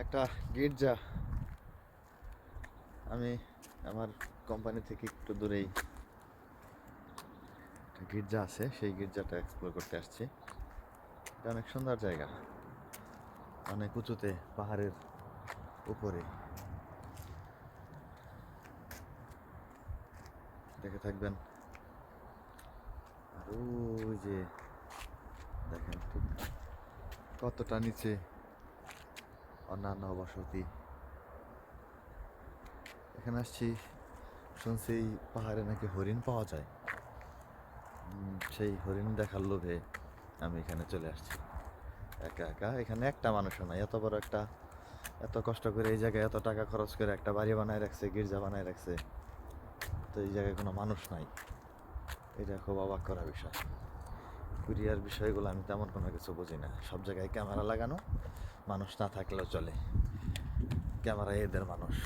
একটা গির্জা। আমি আমার কোম্পানি থেকে একটু দূরেই একটা গির্জা আছে, সেই গির্জাটা এক্সপ্লোর করতে আসছি। এটা অনেক সুন্দর জায়গা। অনেক উঁচুতে, পাহাড়ের উপরে। দেখে থাকবেন। আর ওই যে, দেখেন ঠিক কতটা নিচে অন্যান্য বসতি। এখানে আসছি, শুনছি পাহাড়ে নাকি হরিণ পাওয়া যায়। সেই হরিণ দেখার লোভে আমি এখানে চলে আসছি। একা একা, এখানে একটা মানুষও নাই। এত বড় একটা, এত কষ্ট করে এই জায়গায় এত টাকা খরচ করে একটা বাড়ি বানায় রাখছে, গির্জা বানায় রাখছে, তো এই জায়গায় কোনো মানুষ নাই। এটা খুব অবাক করা বিষয়। কুরিয়ার বিষয়গুলো আমি তেমন কোনো কিছু বুঝি না। সব জায়গায় ক্যামেরা লাগানো মানুষ না থাকলেও চলে। ক্যামেরা এদের মানুষ।